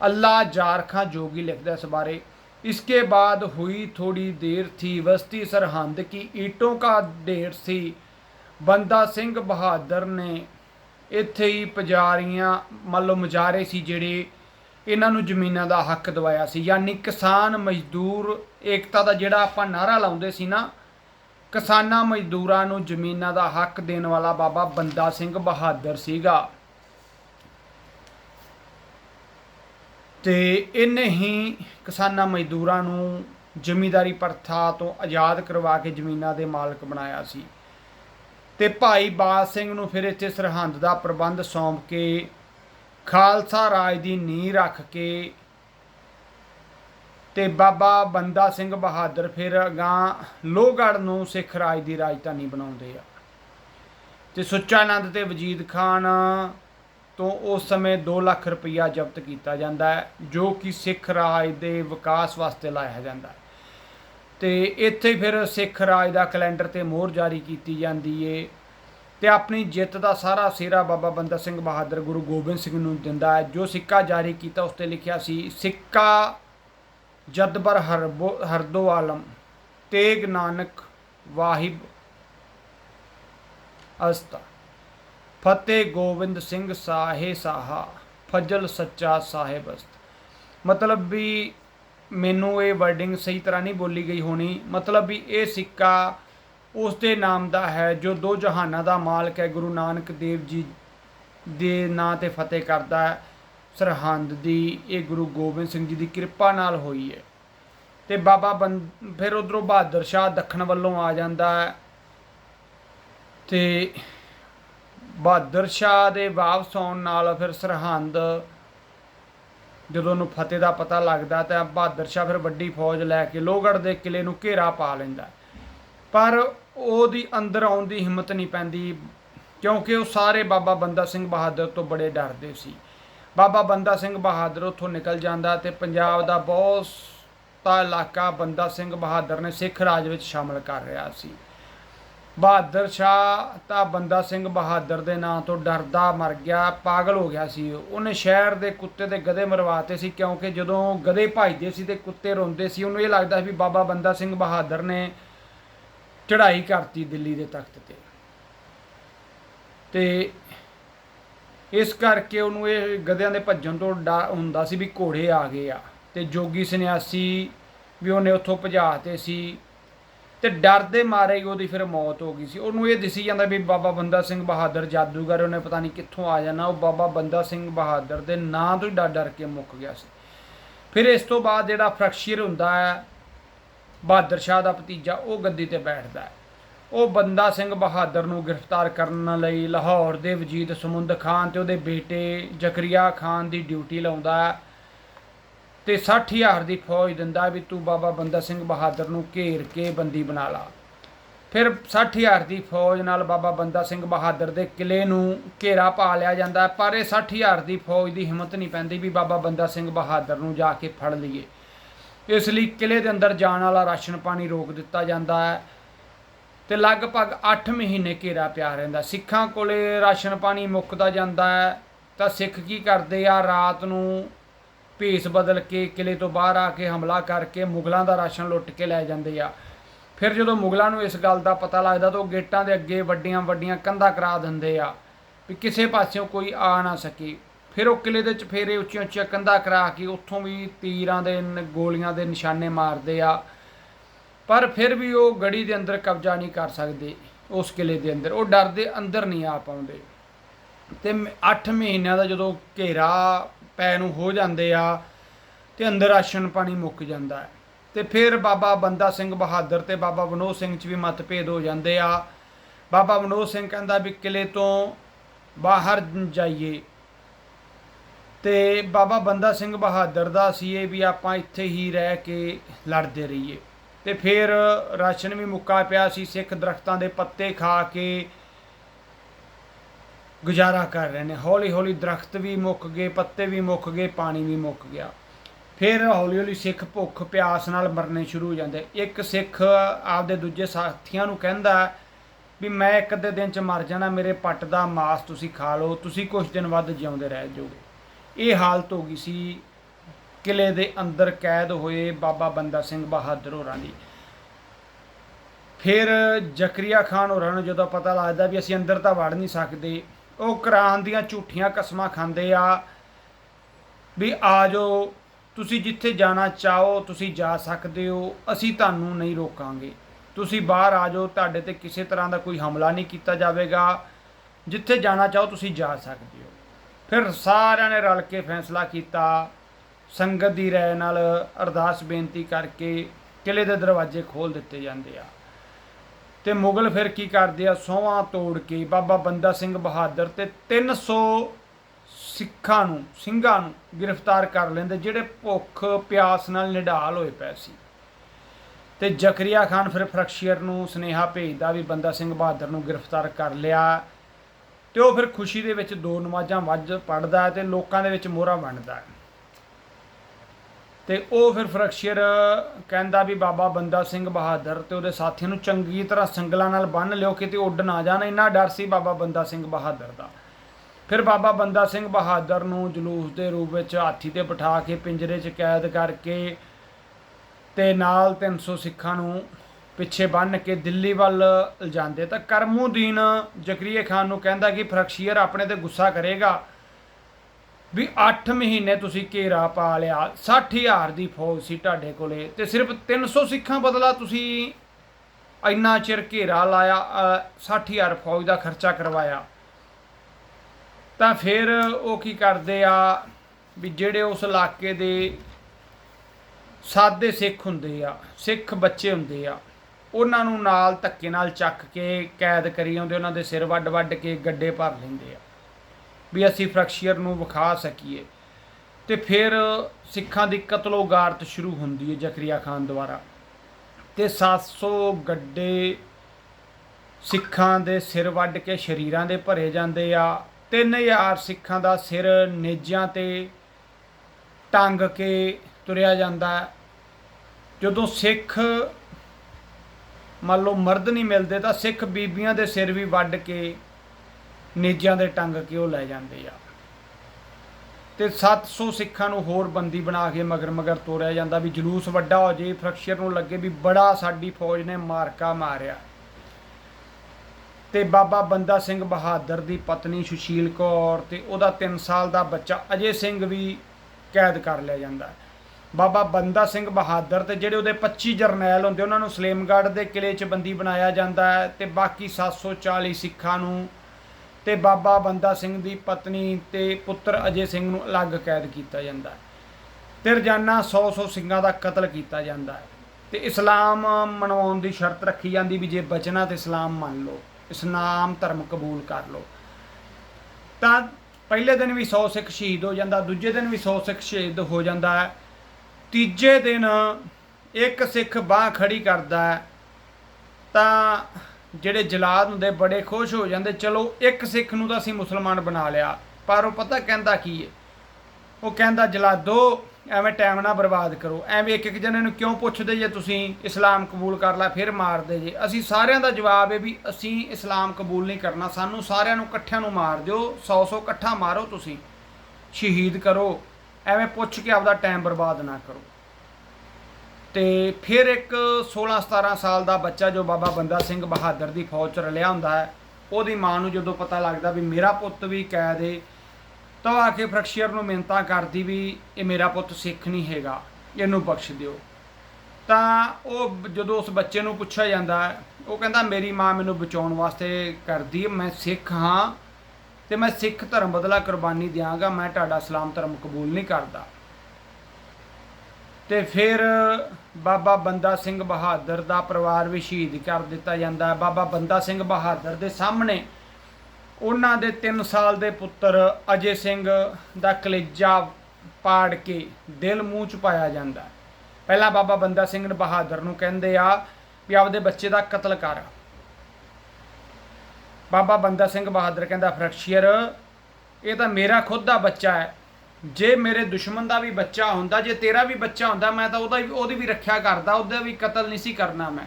अल्लाह जारखा जोगी लिखता है इस बारे इसके बाद हुई थोड़ी देर थी वस्ती सरहंद की ईंटों का ढेर सी ਬੰਦਾ ਸਿੰਘ ਬਹਾਦਰ ਨੇ ਇੱਥੇ ਹੀ ਪੁਜਾਰੀਆਂ ਮੰਨ ਲਓ ਮੁਜਾਰੇ ਸੀ ਜਿਹੜੇ ਇਹਨਾਂ ਨੂੰ ਜ਼ਮੀਨਾਂ ਦਾ ਹੱਕ ਦਵਾਇਆ ਸੀ। ਯਾਨੀ ਕਿਸਾਨ ਮਜ਼ਦੂਰ ਏਕਤਾ ਦਾ ਜਿਹੜਾ ਆਪਾਂ ਨਾਰਾ ਲਾਉਂਦੇ ਸੀ ਨਾ, ਕਿਸਾਨਾਂ ਮਜ਼ਦੂਰਾਂ ਨੂੰ ਜ਼ਮੀਨਾਂ ਦਾ ਹੱਕ ਦੇਣ ਵਾਲਾ ਬਾਬਾ ਬੰਦਾ ਸਿੰਘ ਬਹਾਦਰ ਸੀਗਾ। ਤੇ ਇਹਨੇ ਹੀ ਕਿਸਾਨਾਂ ਮਜ਼ਦੂਰਾਂ ਨੂੰ ਜ਼ਮੀਂਦਾਰੀ ਪ੍ਰਥਾ ਤੋਂ ਆਜ਼ਾਦ ਕਰਵਾ ਕੇ ਜ਼ਮੀਨਾਂ ਦੇ ਮਾਲਕ ਬਣਾਇਆ ਸੀ। ਤੇ ਭਾਈ ਬਾਜ ਸਿੰਘ ਨੂੰ ਫਿਰ ਇੱਥੇ ਸਰਹੰਦ ਦਾ ਪ੍ਰਬੰਧ ਸੌਂਪ ਕੇ ਖਾਲਸਾ ਰਾਜ ਦੀ ਨੀਂਹ ਰੱਖ ਕੇ ਤੇ ਬਾਬਾ ਬੰਦਾ ਸਿੰਘ ਬਹਾਦਰ ਫਿਰ ਅਗਾਂਹ ਲੋਹਗੜ੍ਹ ਨੂੰ ਸਿੱਖ ਰਾਜ ਦੀ ਰਾਜਧਾਨੀ ਬਣਾਉਂਦੇ ਆ। ਤੇ ਸੁੱਚਾ ਆਨੰਦ ਤੇ ਵਜੀਦ ਖਾਨ ਤੋਂ ਉਸ ਸਮੇਂ 2 ਲੱਖ ਰੁਪਈਆ ਜ਼ਬਤ ਕੀਤਾ ਜਾਂਦਾ ਹੈ, ਜੋ ਕਿ ਸਿੱਖ ਰਾਜ ਦੇ ਵਿਕਾਸ ਵਾਸਤੇ ਲਾਇਆ ਜਾਂਦਾ ਹੈ। ਤੇ ਇੱਥੇ ਫਿਰ ਸਿੱਖ ਰਾਜ ਦਾ ਕੈਲੰਡਰ ਤੇ ਮੋਹਰ ਜਾਰੀ ਕੀਤੀ ਜਾਂਦੀ ਏ ਤੇ ਆਪਣੀ ਜਿੱਤ ਦਾ ਸਾਰਾ ਸਿਹਰਾ ਬਾਬਾ ਬੰਦਾ ਸਿੰਘ ਬਹਾਦਰ ਗੁਰੂ ਗੋਬਿੰਦ ਸਿੰਘ ਨੂੰ ਦਿੰਦਾ ਹੈ, ਜੋ ਸਿੱਕਾ ਜਾਰੀ ਕੀਤਾ ਉਸ ਤੇ ਲਿਖਿਆ ਸੀ, ਸਿੱਕਾ ਜਦਬਰ ਹਰਬੋ, ਹਰਦੋ ਆਲਮ, ਤੇਗ ਨਾਨਕ ਵਾਹਿਬ ਅਸਤਾ, ਫਤਿਹ ਗੋਬਿੰਦ ਸਿੰਘ ਸਾਹੇ ਸਾਹਾ, ਫਜਲ ਸੱਚਾ ਸਾਹਿਬ ਅਸਤ। ਮਤਲਬ ਵੀ ਮੈਨੂੰ ਇਹ ਵਰਡਿੰਗ ਸਹੀ ਤਰ੍ਹਾਂ ਨਹੀਂ ਬੋਲੀ ਗਈ ਹੋਣੀ। ਮਤਲਬ ਵੀ ਇਹ ਸਿੱਕਾ ਉਸ ਦੇ ਨਾਮ ਦਾ ਹੈ, ਜੋ ਦੋ ਜਹਾਨਾਂ ਦਾ ਮਾਲਕ ਹੈ। ਗੁਰੂ ਨਾਨਕ ਦੇਵ ਜੀ ਦੇ ਨਾਂ ਤੇ ਫਤਿਹ ਕਰਦਾ ਹੈ। ਸਰਹੰਦ ਦੀ ਇਹ ਗੁਰੂ ਗੋਬਿੰਦ ਸਿੰਘ ਜੀ ਦੀ ਕਿਰਪਾ ਨਾਲ ਹੋਈ ਹੈ। ਤੇ ਬਾਬਾ ਬੰ, ਫਿਰ ਉਧਰੋਂ ਬਹਾਦਰ ਸ਼ਾਹ ਦੱਖਣ ਵੱਲੋਂ ਆ ਜਾਂਦਾ ਹੈ। ਤੇ ਬਹਾਦਰ ਸ਼ਾਹ ਦੇ ਵਾਪਸ ਆਉਣ ਨਾਲ ਫਿਰ ਸਰਹੰਦ ਜਦੋਂ ਉਹਨੂੰ ਫਤਿਹ ਦਾ ਪਤਾ ਲੱਗਦਾ ਤਾਂ ਬਹਾਦਰ ਸ਼ਾਹ ਫਿਰ ਵੱਡੀ ਫੌਜ ਲੈ ਕੇ ਲੋਹਗੜ੍ਹ ਦੇ ਕਿਲੇ ਨੂੰ ਘੇਰਾ ਪਾ ਲੈਂਦਾ। ਪਰ ਉਹਦੀ ਅੰਦਰ ਆਉਣ ਦੀ ਹਿੰਮਤ ਨਹੀਂ ਪੈਂਦੀ, ਕਿਉਂਕਿ ਉਹ ਸਾਰੇ ਬਾਬਾ ਬੰਦਾ ਸਿੰਘ ਬਹਾਦਰ ਤੋਂ ਬੜੇ ਡਰਦੇ ਸੀ। ਬਾਬਾ ਬੰਦਾ ਸਿੰਘ ਬਹਾਦਰ ਉੱਥੋਂ ਨਿਕਲ ਜਾਂਦਾ ਤੇ ਪੰਜਾਬ ਦਾ ਬਹੁਤ ਤਾ ਇਲਾਕਾ ਬੰਦਾ ਸਿੰਘ ਬਹਾਦਰ ਨੇ ਸਿੱਖ ਰਾਜ ਵਿੱਚ ਸ਼ਾਮਲ ਕਰ ਰਿਹਾ ਸੀ। ਬਹਾਦਰ ਸ਼ਾਹ ਤਾਂ ਬੰਦਾ ਸਿੰਘ ਬਹਾਦਰ ਦੇ ਨਾਂ ਤੋਂ ਡਰਦਾ, ਮਰ ਗਿਆ, ਪਾਗਲ ਹੋ ਗਿਆ ਸੀ। ਉਹਨੇ ਸ਼ਹਿਰ ਦੇ ਕੁੱਤੇ ਦੇ ਗਧੇ ਮਰਵਾਤੇ ਸੀ ਕਿਉਂਕਿ ਜਦੋਂ ਗਧੇ ਭਜਦੇ ਸੀ ਤੇ ਕੁੱਤੇ ਰੋਂਦੇ ਸੀ, ਉਹਨੂੰ ਇਹ ਲੱਗਦਾ ਸੀ ਵੀ ਬਾਬਾ ਬੰਦਾ ਸਿੰਘ ਬਹਾਦਰ ਨੇ ਚੜ੍ਹਾਈ ਕਰਤੀ ਦਿੱਲੀ ਦੇ ਤਖਤ ਤੇ। ਤੇ ਇਸ ਕਰਕੇ ਉਹਨੂੰ ਇਹ ਗਧਿਆਂ ਦੇ ਭੱਜਣ ਤੋਂ ਡਰ ਹੁੰਦਾ ਸੀ ਵੀ ਘੋੜੇ ਆ ਗਏ ਆ। ਤੇ ਜੋਗੀ ਸੰਨਿਆਸੀ ਵੀ ਉਹਨੇ ਉੱਥੋਂ ਭਜਾਤੇ ਸੀ। ਤੇ ਡਰ ਦੇ ਮਾਰੇ ਉਹਦੀ ਫਿਰ ਮੌਤ ਹੋ ਗਈ ਸੀ। ਉਹਨੂੰ ਇਹ ਦਿਸੀ ਜਾਂਦਾ ਵੀ ਬਾਬਾ ਬੰਦਾ ਸਿੰਘ ਬਹਾਦਰ ਜਾਦੂਗਰ ਉਹਨੇ ਪਤਾ ਨਹੀਂ ਕਿੱਥੋਂ ਆ ਜਾਣਾ। ਉਹ ਬਾਬਾ ਬੰਦਾ ਸਿੰਘ ਬਹਾਦਰ ਦੇ ਨਾਂ ਤੋਂ ਹੀ ਡਰ ਡਰ ਕੇ ਮੁੱਕ ਗਿਆ ਸੀ। ਫਿਰ ਇਸ ਤੋਂ ਬਾਅਦ ਜਿਹੜਾ ਫਰਕਸ਼ੀਰ ਹੁੰਦਾ ਹੈ, ਬਹਾਦਰ ਸ਼ਾਹ ਦਾ ਭਤੀਜਾ, ਉਹ ਗੱਦੀ ਤੇ ਬੈਠਦਾ ਹੈ। ਉਹ ਬੰਦਾ ਸਿੰਘ ਬਹਾਦਰ ਨੂੰ ਗ੍ਰਿਫਤਾਰ ਕਰਨ ਲਈ ਲਾਹੌਰ ਦੇ ਵਜੀਦ ਸਮੁੰਦ ਖਾਨ ਤੇ ਉਹਦੇ ਬੇਟੇ ਜ਼ਕਰੀਆ ਖਾਨ ਦੀ ਡਿਊਟੀ ਲਾਉਂਦਾ ਹੈ। ਤੇ 60000 ਦੀ ਫੌਜ ਦਿੰਦਾ ਵੀ ਤੂੰ ਬਾਬਾ ਬੰਦਾ ਸਿੰਘ ਬਹਾਦਰ ਨੂੰ ਘੇਰ ਕੇ ਬੰਦੀ ਬਣਾ ਲਾ। ਫਿਰ 60000 ਦੀ ਫੌਜ ਨਾਲ ਬਾਬਾ ਬੰਦਾ ਸਿੰਘ ਬਹਾਦਰ ਦੇ ਕਿਲੇ ਨੂੰ ਘੇਰਾ ਪਾ ਲਿਆ ਜਾਂਦਾ, ਪਰ ਇਹ 60000 ਦੀ ਫੌਜ ਦੀ ਹਿੰਮਤ ਨਹੀਂ ਪੈਂਦੀ ਵੀ ਬਾਬਾ ਬੰਦਾ ਸਿੰਘ ਬਹਾਦਰ ਨੂੰ ਜਾ ਕੇ ਫੜ ਲਈਏ। ਇਸ ਲਈ ਕਿਲੇ ਦੇ ਅੰਦਰ ਜਾਣ ਵਾਲਾ ਰਾਸ਼ਨ ਪਾਣੀ ਰੋਕ ਦਿੱਤਾ ਜਾਂਦਾ ਹੈ ਤੇ ਲਗਭਗ 8 ਮਹੀਨੇ ਘੇਰਾ ਪਿਆ ਰਹਿੰਦਾ। ਸਿੱਖਾਂ ਕੋਲੇ ਰਾਸ਼ਨ ਪਾਣੀ ਮੁੱਕਦਾ ਜਾਂਦਾ ਹੈ ਤਾਂ ਸਿੱਖ ਕੀ ਕਰਦੇ ਆ? ਰਾਤ ਨੂੰ ਭੇਸ ਬਦਲ ਕੇ ਕਿਲੇ ਤੋਂ ਬਾਹਰ ਆ ਕੇ ਹਮਲਾ ਕਰਕੇ ਮੁਗਲਾਂ ਦਾ ਰਾਸ਼ਨ ਲੁੱਟ ਕੇ ਲੈ ਜਾਂਦੇ ਆ। ਫਿਰ ਜਦੋਂ ਮੁਗਲਾਂ ਨੂੰ ਇਸ ਗੱਲ ਦਾ ਪਤਾ ਲੱਗਦਾ ਤਾਂ ਉਹ ਗੇਟਾਂ ਦੇ ਅੱਗੇ ਵੱਡੀਆਂ ਵੱਡੀਆਂ ਕੰਧਾਂ ਕਰਾ ਦਿੰਦੇ ਆ ਵੀ ਕਿਸੇ ਪਾਸਿਓਂ ਕੋਈ ਆ ਨਾ ਸਕੇ। ਫਿਰ ਉਹ ਕਿਲੇ ਦੇ ਚਫੇਰੇ ਉੱਚੀਆਂ ਉੱਚੀਆਂ ਕੰਧਾਂ ਕਰਾ ਕੇ ਉੱਥੋਂ ਵੀ ਤੀਰਾਂ ਦੇ ਗੋਲੀਆਂ ਦੇ ਨਿਸ਼ਾਨੇ ਮਾਰਦੇ ਆ। ਪਰ ਫਿਰ ਵੀ ਉਹ ਗੜੀ ਦੇ ਅੰਦਰ ਕਬਜ਼ਾ ਨਹੀਂ ਕਰ ਸਕਦੇ। ਉਸ ਕਿਲੇ ਦੇ ਅੰਦਰ ਉਹ ਡਰ ਦੇ ਅੰਦਰ ਨਹੀਂ ਆ ਪਾਉਂਦੇ। ਤੇ 8 ਮਹੀਨਿਆਂ ਦਾ ਜਦੋਂ ਘੇਰਾ ਪੈ ਨੂੰ ਹੋ ਜਾਂਦੇ ਆ, ਤੇ ਅੰਦਰ ਰਾਸ਼ਨ ਪਾਣੀ ਮੁੱਕ ਜਾਂਦਾ ਹੈ। ਤੇ ਫਿਰ ਬਾਬਾ ਬੰਦਾ ਸਿੰਘ ਬਹਾਦਰ ਤੇ ਬਾਬਾ ਵਿਨੋਦ ਸਿੰਘ ਚ ਵੀ ਮਤਭੇਦ ਹੋ ਜਾਂਦੇ ਆ। ਬਾਬਾ ਵਿਨੋਦ ਸਿੰਘ ਕਹਿੰਦਾ ਵੀ ਕਿਲੇ ਤੋਂ ਬਾਹਰ ਜਾਈਏ। ਤੇ ਬਾਬਾ ਬੰਦਾ ਸਿੰਘ ਬਹਾਦਰ ਦਾ ਸੀ ਇਹ ਵੀ ਆਪਾਂ ਇੱਥੇ ਹੀ ਰਹਿ ਕੇ ਲੜਦੇ ਰਹੀਏ। ਤੇ ਫਿਰ ਰਾਸ਼ਨ ਵੀ ਮੁੱਕਾ ਪਿਆ ਸੀ, ਸਿੱਖ ਦਰਖਤਾਂ ਦੇ ਪੱਤੇ ਖਾ ਕੇ ਗੁਜ਼ਾਰਾ ਕਰ ਰਹੇ ਨੇ। ਹੌਲੀ ਹੌਲੀ ਦਰਖਤ ਵੀ ਮੁੱਕ ਗਏ, ਪੱਤੇ ਵੀ ਮੁੱਕ ਗਏ, ਪਾਣੀ ਵੀ ਮੁੱਕ ਗਿਆ। ਫਿਰ ਹੌਲੀ ਹੌਲੀ ਸਿੱਖ ਭੁੱਖ, ਪਿਆਸ ਨਾਲ ਮਰਨੇ ਸ਼ੁਰੂ ਹੋ ਜਾਂਦੇ। ਇੱਕ ਸਿੱਖ ਆਪਦੇ ਦੂਜੇ ਸਾਥੀਆਂ ਨੂੰ ਕਹਿੰਦਾ ਵੀ ਮੈਂ ਇੱਕ ਅੱਧੇ ਦਿਨ ਚ ਮਰ ਜਾਣਾ, ਮੇਰੇ ਪੱਟ ਦਾ ਮਾਸ ਤੁਸੀਂ ਖਾ ਲਓ, ਤੁਸੀਂ ਕੁਝ ਦਿਨ ਵੱਧ ਜਿਉਂਦੇ ਰਹਿ ਜਾਓਗੇ। ਇਹ ਹਾਲਤ ਹੋ ਗਈ ਸੀ। ਕਿਲੇ ਦੇ ਅੰਦਰ ਕੈਦ ਹੋਏ ਬਾਬਾ ਬੰਦਾ ਸਿੰਘ ਬਹਾਦਰ ਹੋਰਾਂ ਦੀ। ਫਿਰ ਜ਼ਕਰੀਆ ਖਾਨ ਹੋਰਾਂ ਨੂੰ ਜਦੋਂ ਪਤਾ ਲੱਗਦਾ ਵੀ ਅਸੀਂ ਅੰਦਰ ਤਾਂ ਵੜ ਨਹੀਂ ਸਕਦੇ ਉਹ ਕੁਰਾਨ ਦੀਆਂ ਝੂਠੀਆਂ ਕਸਮਾਂ ਖਾਂਦੇ ਆ। ਵੀ ਆ ਜਾਓ, ਤੁਸੀਂ ਜਿੱਥੇ ਜਾਣਾ ਚਾਹੋ, ਤੁਸੀਂ ਜਾ ਸਕਦੇ ਹੋ, ਅਸੀਂ ਤੁਹਾਨੂੰ ਨਹੀਂ ਰੋਕਾਂਗੇ। ਤੁਸੀਂ ਬਾਹਰ ਆ ਜਾਓ, ਤੁਹਾਡੇ ਤੇ ਕਿਸੇ ਤਰ੍ਹਾਂ ਦਾ ਕੋਈ ਹਮਲਾ ਨਹੀਂ ਕੀਤਾ ਜਾਵੇਗਾ। ਜਿੱਥੇ ਜਾਣਾ ਚਾਹੋ, ਤੁਸੀਂ ਜਾ ਸਕਦੇ ਹੋ। ਫਿਰ ਸਾਰਿਆਂ ਨੇ ਰਲ ਕੇ ਫੈਸਲਾ ਕੀਤਾ। ਸੰਗਤ ਦੀ ਰਾਏ ਨਾਲ ਅਰਦਾਸ ਬੇਨਤੀ ਕਰਕੇ ਕਿਲੇ ਦੇ ਦਰਵਾਜ਼ੇ ਖੋਲ ਦਿੱਤੇ ਜਾਂਦੇ ਆ। ਤੇ ਮੁਗਲ ਫਿਰ ਕੀ ਕਰਦੇ ਆ? ਸੋਹਾਂ ਤੋੜ ਕੇ ਬਾਬਾ ਬੰਦਾ ਸਿੰਘ ਬਹਾਦਰ ਤੇ 300 ਸਿੱਖਾਂ ਨੂੰ, ਸਿੰਘਾਂ ਨੂੰ ਗ੍ਰਿਫਤਾਰ ਕਰ ਲੈਂਦੇ, ਜਿਹੜੇ ਭੁੱਖ ਪਿਆਸ ਨਾਲ ਨਿਢਾਲ ਹੋਏ ਪਏ ਸੀ। ਤੇ ਜ਼ਕਰੀਆ ਖਾਨ ਫਿਰ ਫਰਕਸ਼ੀਅਰ ਨੂੰ ਸੁਨੇਹਾ ਭੇਜਦਾ ਵੀ ਬੰਦਾ ਸਿੰਘ ਬਹਾਦਰ ਨੂੰ ਗ੍ਰਿਫਤਾਰ ਕਰ ਲਿਆ। ਤੇ ਉਹ ਫਿਰ ਖੁਸ਼ੀ ਦੇ ਵਿੱਚ ਦੋ ਨਮਾਜ਼ਾਂ ਵੱਜ ਪੜਦਾ ਤੇ ਲੋਕਾਂ ਦੇ ਵਿੱਚ ਮੋਹਰਾ ਵੰਡਦਾ ਤੇ ਉਹ ਫਿਰ ਫਰਕਸ਼ੀਅਰ ਕਹਿੰਦਾ ਵੀ ਬਾਬਾ ਬੰਦਾ ਸਿੰਘ ਬਹਾਦਰ ਤੇ ਉਹਦੇ ਸਾਥੀਆਂ ਨੂੰ ਚੰਗੀ ਤਰ੍ਹਾਂ ਸੰਗਲਾਂ ਨਾਲ ਬੰਨ੍ਹ ਲਿਓ ਕਿਤੇ ਉੱਡ ਨਾ ਜਾਣ, ਇੰਨਾ ਡਰ ਸੀ ਬਾਬਾ ਬੰਦਾ ਸਿੰਘ ਬਹਾਦਰ ਦਾ। ਫਿਰ ਬਾਬਾ ਬੰਦਾ ਸਿੰਘ ਬਹਾਦਰ ਨੂੰ ਜਲੂਸ ਦੇ ਰੂਪ ਵਿੱਚ ਹਾਥੀ ਤੇ ਬਿਠਾ ਕੇ ਪਿੰਜਰੇ 'ਚ ਕੈਦ ਕਰਕੇ ਤੇ ਨਾਲ 300 ਸਿੱਖਾਂ ਨੂੰ ਪਿੱਛੇ ਬੰਨ੍ਹ ਕੇ ਦਿੱਲੀ ਵੱਲ ਲਿਜਾਂਦੇ। ਤਾਂ ਕਰਮੂਦੀਨ ਜ਼ਕਰੀਆ ਖਾਨ ਨੂੰ ਕਹਿੰਦਾ ਕਿ ਫਰਕਸ਼ੀਅਰ ਆਪਣੇ ਤੇ ਗੁੱਸਾ ਕਰੇਗਾ। ਵੀ 8 ਮਹੀਨੇ ਤੁਸੀਂ ਘੇਰਾ ਪਾ ਲਿਆ 60000 ਦੀ ਫੌਜ ਸੀ ਤੁਹਾਡੇ ਕੋਲੇ ਤੇ ਸਿਰਫ 300 ਸਿੱਖਾਂ ਬਦਲਾ ਤੁਸੀਂ ਇੰਨਾ ਚਿਰ ਘੇਰਾ ਲਾਇਆ ਅ, 60000 ਫੌਜ ਦਾ ਖਰਚਾ ਕਰਵਾਇਆ। ਤਾਂ ਫਿਰ ਉਹ ਕੀ ਕਰਦੇ ਆ ਵੀ ਜਿਹੜੇ ਉਸ ਇਲਾਕੇ ਦੇ ਸਾਦੇ ਸਿੱਖ ਹੁੰਦੇ ਆ ਸਿੱਖ ਬੱਚੇ ਹੁੰਦੇ ਆ ਉਹਨਾਂ ਨੂੰ ਨਾਲ ਧੱਕੇ ਨਾਲ ਚੱਕ ਕੇ ਕੈਦ ਕਰੀ ਆਉਂਦੇ ਉਹਨਾਂ ਦੇ ਸਿਰ ਵੱਡ ਵੱਡ ਕੇ ਗੱਡੇ ਭਰ ਲੈਂਦੇ ਆ। ਵੀ ਅਸੀਂ ਫਰਕਸ਼ੀਅਰ ਨੂੰ ਵਿਖਾ ਸਕੀਏ। ਤੇ ਫਿਰ ਸਿੱਖਾਂ ਦੀ ਕਤਲੋਗਾਰਤ ਸ਼ੁਰੂ ਹੁੰਦੀ ਹੈ ਜ਼ਕਰੀਆ ਖਾਨ ਦੁਆਰਾ। ਤੇ 700 ਗੱਡੇ ਸਿੱਖਾਂ ਦੇ ਸਿਰ ਵੱਢ ਕੇ ਸ਼ਰੀਰਾਂ ਦੇ ਭਰੇ ਜਾਂਦੇ ਆ। 3000 ਸਿੱਖਾਂ ਦਾ ਸਿਰ ਨੇਜਾਂ ਤੇ ਟੰਗ ਕੇ ਤੁਰਿਆ ਜਾਂਦਾ ਜਦੋਂ ਸਿੱਖ ਮੰਨ ਲਓ ਮਰਦ ਨਹੀਂ ਮਿਲਦੇ ਤਾਂ ਸਿੱਖ ਬੀਬੀਆਂ ਦੇ ਸਿਰ ਵੀ ਵੱਢ ਕੇ ਨੇਜਾਂ ਦੇ ਟੰਗ ਕੇ ਉਹ ਲੈ ਜਾਂਦੇ ਆ? ਤੇ 700 ਸਿੱਖਾਂ ਨੂੰ ਹੋਰ ਬੰਦੀ ਬਣਾ ਕੇ ਮਗਰ ਮਗਰ ਤੋਰਿਆ ਜਾਂਦਾ ਵੀ ਜਲੂਸ ਵੱਡਾ ਹੋ ਜੇ ਫਰਕਸ਼ਰ ਨੂੰ ਲੱਗੇ ਵੀ ਬੜਾ ਸਾਡੀ ਫੌਜ ਨੇ ਮਾਰਕਾ ਮਾਰਿਆ। ਤੇ ਬਾਬਾ ਬੰਦਾ ਸਿੰਘ ਬਹਾਦਰ ਦੀ ਪਤਨੀ ਸੁਸ਼ੀਲ ਕੌਰ ਤੇ ਉਹਦਾ 3 ਸਾਲ ਦਾ ਬੱਚਾ ਅਜੇ ਸਿੰਘ ਵੀ ਕੈਦ ਕਰ ਲਿਆ ਜਾਂਦਾ। ਬਾਬਾ ਬੰਦਾ ਸਿੰਘ ਬਹਾਦਰ ਤੇ ਜਿਹੜੇ ਉਹਦੇ 25 ਜਰਨੈਲ ਹੁੰਦੇ, ਉਹਨਾਂ ਨੂੰ ਸਲੇਮਗੜ੍ਹ ਦੇ ਕਿਲੇ 'ਚ ਬੰਦੀ ਬਣਾਇਆ ਜਾਂਦਾ ਹੈ ਤੇ ਬਾਕੀ 740 ਸਿੱਖਾਂ ਨੂੰ ਤੇ ਬਾਬਾ ਬੰਦਾ ਸਿੰਘ ਦੀ ਪਤਨੀ ਤੇ ਪੁੱਤਰ ਅਜੇ ਸਿੰਘ ਨੂੰ ਅਲੱਗ ਕੈਦ ਕੀਤਾ ਜਾਂਦਾ ਹੈ। ਤੇ ਰੋਜ਼ਾਨਾ 100-100 ਸਿੰਘਾਂ ਦਾ ਕਤਲ ਕੀਤਾ ਜਾਂਦਾ ਹੈ। ਤੇ ਇਸਲਾਮ ਮਨਵਾਉਣ ਦੀ ਸ਼ਰਤ ਰੱਖੀ ਜਾਂਦੀ ਵੀ ਜੇ ਬਚਣਾ ਤੇ ਇਸਲਾਮ ਮੰਨ ਲਓ ਇਸਲਾਮ ਧਰਮ ਕਬੂਲ ਕਰ ਲਓ। ਤਾਂ ਪਹਿਲੇ ਦਿਨ ਵੀ 100 ਸਿੱਖ ਸ਼ਹੀਦ ਹੋ ਜਾਂਦਾ, ਦੂਜੇ ਦਿਨ ਵੀ 100 ਸਿੱਖ ਸ਼ਹੀਦ ਹੋ ਜਾਂਦਾ ਹੈ। ਤੀਜੇ ਦਿਨ ਇੱਕ ਸਿੱਖ ਬਾਹ ਖੜੀ ਕਰਦਾ ਹੈ, ਤਾਂ ਜਿਹੜੇ ਜਲਾਦ ਹੁੰਦੇ ਬੜੇ ਖੁਸ਼ ਹੋ ਜਾਂਦੇ, ਚਲੋ ਇੱਕ ਸਿੱਖ ਨੂੰ ਤਾਂ ਅਸੀਂ ਮੁਸਲਮਾਨ ਬਣਾ ਲਿਆ, ਪਰ ਉਹ ਪਤਾ ਕਹਿੰਦਾ ਕੀ ਹੈ ਉਹ ਕਹਿੰਦਾ, ਜਲਾਦੋ, ਐਵੇਂ ਟਾਈਮ ਨਾ ਬਰਬਾਦ ਕਰੋ, ਐਵੇਂ ਇੱਕ ਇੱਕ ਜਣੇ ਨੂੰ ਕਿਉਂ ਪੁੱਛਦੇ ਜੇ ਤੁਸੀਂ, ਇਸਲਾਮ ਕਬੂਲ ਕਰ ਲੈ, ਫਿਰ ਮਾਰਦੇ ਜੇ। ਅਸੀਂ ਸਾਰਿਆਂ ਦਾ ਜਵਾਬ ਹੈ ਵੀ ਅਸੀਂ ਇਸਲਾਮ ਕਬੂਲ ਨਹੀਂ ਕਰਨਾ, ਸਾਨੂੰ ਸਾਰਿਆਂ ਨੂੰ ਇਕੱਠਿਆਂ ਨੂੰ ਮਾਰ ਦਿਓ 100 100 ਇਕੱਠਾ ਮਾਰੋ ਤੁਸੀਂ, ਸ਼ਹੀਦ ਕਰੋ, ਐਵੇਂ ਪੁੱਛ ਕੇ ਆਪਦਾ ਟਾਈਮ ਬਰਬਾਦ ਨਾ ਕਰੋ। ਤੇ ਫਿਰ ਇੱਕ 16 17 ਸਾਲ ਦਾ ਬੱਚਾ ਜੋ ਬਾਬਾ ਬੰਦਾ ਸਿੰਘ ਬਹਾਦਰ ਦੀ ਫੌਜ ਚ ਰਲਿਆ ਹੁੰਦਾ ਹੈ, ਉਹਦੀ ਮਾਂ ਨੂੰ ਜਦੋਂ ਪਤਾ ਲੱਗਦਾ ਵੀ ਮੇਰਾ ਪੁੱਤ ਵੀ ਕੈਦ ਏ, ਤਾਂ ਉਹ ਆ ਕੇ ਫਰਕਸ਼ੀਅਰ ਨੂੰ ਮਿੰਤਾ ਕਰਦੀ ਵੀ ਇਹ ਮੇਰਾ ਪੁੱਤ ਸਿੱਖ ਨਹੀਂ ਹੈਗਾ, ਇਹਨੂੰ ਬਖਸ਼ ਦਿਓ। ਤਾਂ ਉਹ ਜਦੋਂ ਉਸ ਬੱਚੇ ਨੂੰ ਪੁੱਛਿਆ ਜਾਂਦਾ, ਉਹ ਕਹਿੰਦਾ ਮੇਰੀ ਮਾਂ ਮੈਨੂੰ ਬਚਾਉਣ ਵਾਸਤੇ ਕਰਦੀ ਮੈਂ ਸਿੱਖ ਹਾਂ ਤੇ ਮੈਂ ਸਿੱਖ ਧਰਮ ਬਦਲਾ ਕੁਰਬਾਨੀ ਦਿਆਂਗਾ, ਮੈਂ ਤੁਹਾਡਾ ਇਸਲਾਮ ਧਰਮ ਕਬੂਲ ਨਹੀਂ ਕਰਦਾ। ਤੇ ਫਿਰ ਬਾਬਾ ਬੰਦਾ ਸਿੰਘ ਬਹਾਦਰ ਦਾ ਪਰਿਵਾਰ ਵੀ ਸ਼ਹੀਦ ਕਰ ਦਿੱਤਾ ਜਾਂਦਾ ਹੈ। ਬਾਬਾ ਬੰਦਾ ਸਿੰਘ ਬਹਾਦਰ ਦੇ ਸਾਹਮਣੇ ਉਹਨਾਂ ਦੇ 3 ਸਾਲ ਦੇ ਪੁੱਤਰ ਅਜੇ ਸਿੰਘ ਦਾ ਕਲੇਜਾ ਪਾੜ ਕੇ ਦਿਲ ਮੂੰਹ ਚ ਪਾਇਆ ਜਾਂਦਾ ਪਹਿਲਾਂ ਬਾਬਾ ਬੰਦਾ ਸਿੰਘ ਬਹਾਦਰ ਨੂੰ ਕਹਿੰਦੇ ਆ ਵੀ ਆਪਦੇ ਬੱਚੇ ਦਾ ਕਤਲ ਕਰ। ਬਾਬਾ ਬੰਦਾ ਸਿੰਘ ਬਹਾਦਰ ਕਹਿੰਦਾ, ਫਰਕਸ਼ੀਅਰ, ਇਹ ਤਾਂ ਮੇਰਾ ਖੁਦ ਦਾ ਬੱਚਾ ਹੈ। ਜੇ ਮੇਰੇ ਦੁਸ਼ਮਣ ਦਾ ਵੀ ਬੱਚਾ ਹੁੰਦਾ, ਜੇ ਤੇਰਾ ਵੀ ਬੱਚਾ ਹੁੰਦਾ, ਮੈਂ ਤਾਂ ਉਹਦਾ ਵੀ, ਉਹਦੀ ਵੀ ਰੱਖਿਆ ਕਰਦਾ, ਉਹਦਾ ਵੀ ਕਤਲ ਨਹੀਂ ਸੀ ਕਰਨਾ ਮੈਂ।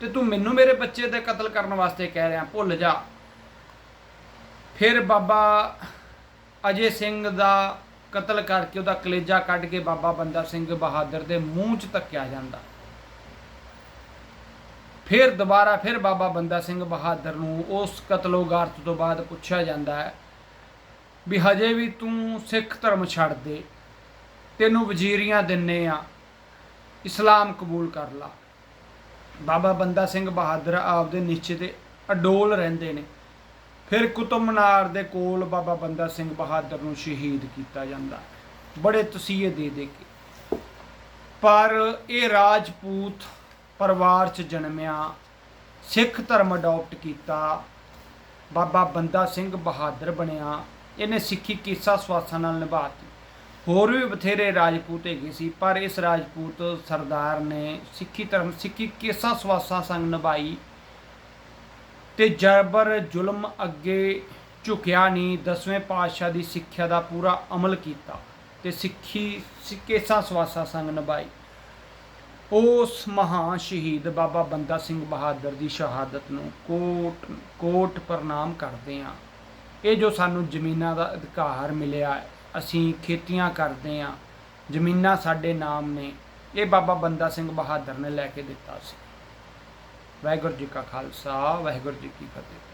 ਤੇ ਤੂੰ ਮੈਨੂੰ ਮੇਰੇ ਬੱਚੇ ਦੇ ਕਤਲ ਕਰਨ ਵਾਸਤੇ ਕਹਿ ਰਿਹਾ, ਭੁੱਲ ਜਾ। ਫਿਰ ਬਾਬਾ ਅਜੇ ਸਿੰਘ ਦਾ ਕਤਲ ਕਰਕੇ ਉਹਦਾ ਕਲੇਜਾ ਕੱਢ ਕੇ ਬਾਬਾ ਬੰਦਾ ਸਿੰਘ ਬਹਾਦਰ ਦੇ ਮੂੰਹ 'ਚ ਧੱਕਿਆ ਜਾਂਦਾ। ਫਿਰ ਦੁਬਾਰਾ ਫਿਰ ਬਾਬਾ ਬੰਦਾ ਸਿੰਘ ਬਹਾਦਰ ਨੂੰ ਉਸ ਕਤਲੋਗਾਰਤ ਤੋਂ ਬਾਅਦ ਪੁੱਛਿਆ ਜਾਂਦਾ ਹੈ ਵੀ ਹਜੇ ਵੀ ਤੂੰ ਸਿੱਖ ਧਰਮ ਛੱਡ ਦੇ, ਤੈਨੂੰ ਵਜ਼ੀਰੀਆਂ ਦਿੰਨੇ ਆ, ਇਸਲਾਮ ਕਬੂਲ ਕਰ ਲਾ। ਬਾਬਾ ਬੰਦਾ ਸਿੰਘ ਬਹਾਦਰ ਆਪਦੇ ਨਿਸ਼ਚੇ ਤੇ ਅਡੋਲ ਰਹਿੰਦੇ ਨੇ। ਫਿਰ ਕੁਤਬ ਮਨਾਰ ਦੇ ਕੋਲ ਬਾਬਾ ਬੰਦਾ ਸਿੰਘ ਬਹਾਦਰ ਨੂੰ ਸ਼ਹੀਦ ਕੀਤਾ ਜਾਂਦਾ। ਬੜੇ ਤਸੀਹੇ ਦੇ ਦੇ ਕੇ। ਪਰ ਇਹ ਰਾਜਪੂਤ ਪਰਿਵਾਰ 'ਚ ਜਨਮਿਆ, ਸਿੱਖ ਧਰਮ ਅਡਾਪਟ ਕੀਤਾ, ਬਾਬਾ ਬੰਦਾ ਸਿੰਘ ਬਹਾਦਰ ਬਣਿਆ। ਇਹਨੇ ਸਿੱਖੀ ਕੇਸਾ ਸਵਾਸਾਂ ਨਾਲ ਨਿਭਾਤੀ। ਹੋਰ ਵੀ ਬਥੇਰੇ ਰਾਜਪੂਤ ਹੈਗੇ ਸੀ, ਪਰ ਇਸ ਰਾਜਪੂਤ ਸਰਦਾਰ ਨੇ ਸਿੱਖੀ ਧਰਮ, ਸਿੱਖੀ ਕੇਸਾ ਸਵਾਸਾਂ ਸੰਗ ਨਿਭਾਈ ਤੇ ਜਬਰ ਜ਼ੁਲਮ ਅੱਗੇ ਝੁਕਿਆ ਨਹੀਂ, ਦਸਵੇਂ ਪਾਤਸ਼ਾਹ ਦੀ ਸਿੱਖਿਆ ਦਾ ਪੂਰਾ ਅਮਲ ਕੀਤਾ ਤੇ ਸਿੱਖੀ ਕੇਸਾ ਸਵਾਸਾਂ ਸੰਗ ਨਿਭਾਈ। ਉਸ ਮਹਾਨ ਸ਼ਹੀਦ ਬਾਬਾ ਬੰਦਾ ਸਿੰਘ ਬਹਾਦਰ ਦੀ ਸ਼ਹਾਦਤ ਨੂੰ ਕੋਟ ਕੋਟ ਪ੍ਰਣਾਮ ਕਰਦੇ ਹਾਂ। ਇਹ ਜੋ ਸਾਨੂੰ ਜ਼ਮੀਨਾਂ ਦਾ ਅਧਿਕਾਰ ਮਿਲਿਆ, ਅਸੀਂ ਖੇਤੀਆਂ ਕਰਦੇ ਹਾਂ। ਜ਼ਮੀਨਾਂ ਸਾਡੇ ਨਾਮ ਨੇ। ਇਹ ਬਾਬਾ ਬੰਦਾ ਸਿੰਘ ਬਹਾਦਰ ਨੇ ਲੈ ਕੇ ਦਿੱਤਾ ਸੀ। ਵਾਹਿਗੁਰੂ ਜੀ ਕਾ ਖਾਲਸਾ, ਵਾਹਿਗੁਰੂ ਜੀ ਕੀ ਫਤਿਹ।